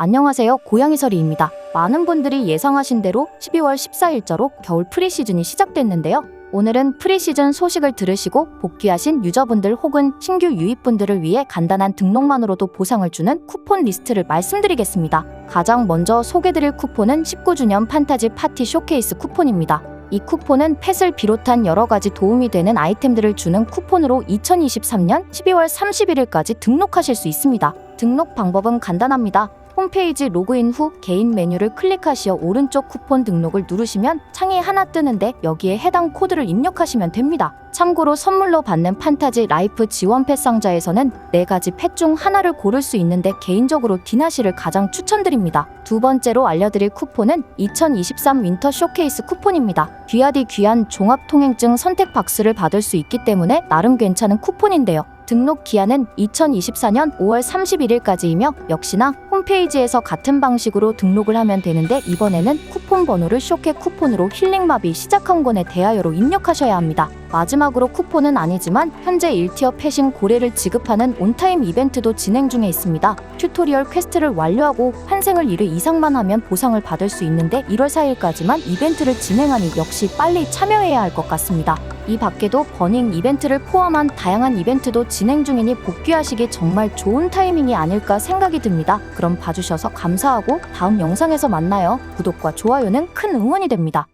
안녕하세요. 고양이설이입니다. 많은 분들이 예상하신 대로 12월 14일자로 겨울 프리시즌이 시작됐는데요. 오늘은 프리시즌 소식을 들으시고 복귀하신 유저분들 혹은 신규 유입분들을 위해 간단한 등록만으로도 보상을 주는 쿠폰 리스트를 말씀드리겠습니다. 가장 먼저 소개드릴 쿠폰은 19주년 판타지 파티 쇼케이스 쿠폰입니다. 이 쿠폰은 펫을 비롯한 여러 가지 도움이 되는 아이템들을 주는 쿠폰으로 2023년 12월 31일까지 등록하실 수 있습니다. 등록 방법은 간단합니다. 홈페이지 로그인 후 개인 메뉴를 클릭하시어 오른쪽 쿠폰 등록을 누르시면 창이 하나 뜨는데 여기에 해당 코드를 입력하시면 됩니다. 참고로 선물로 받는 판타지 라이프 지원 펫 상자에서는 네 가지 펫 중 하나를 고를 수 있는데 개인적으로 디나시를 가장 추천드립니다. 두 번째로 알려드릴 쿠폰은 2023 윈터 쇼케이스 쿠폰입니다. 귀하디 귀한 종합 통행증 선택 박스를 받을 수 있기 때문에 나름 괜찮은 쿠폰인데요. 등록 기한은 2024년 5월 31일까지이며 역시나 홈페이지에서 같은 방식으로 등록을 하면 되는데 이번에는 쿠폰 번호를 쇼케 쿠폰으로 힐링마비 시작한 권에 대하여로 입력하셔야 합니다. 마지막으로 쿠폰은 아니지만 현재 1티어 패신 고래를 지급하는 온타임 이벤트도 진행 중에 있습니다. 튜토리얼 퀘스트를 완료하고 환생을 1회 이상만 하면 보상을 받을 수 있는데 1월 4일까지만 이벤트를 진행하니 역시 빨리 참여해야 할 것 같습니다. 이 밖에도 버닝 이벤트를 포함한 다양한 이벤트도 진행 중이니 복귀하시기 정말 좋은 타이밍이 아닐까 생각이 듭니다. 그럼 봐주셔서 감사하고 다음 영상에서 만나요. 구독과 좋아요는 큰 응원이 됩니다.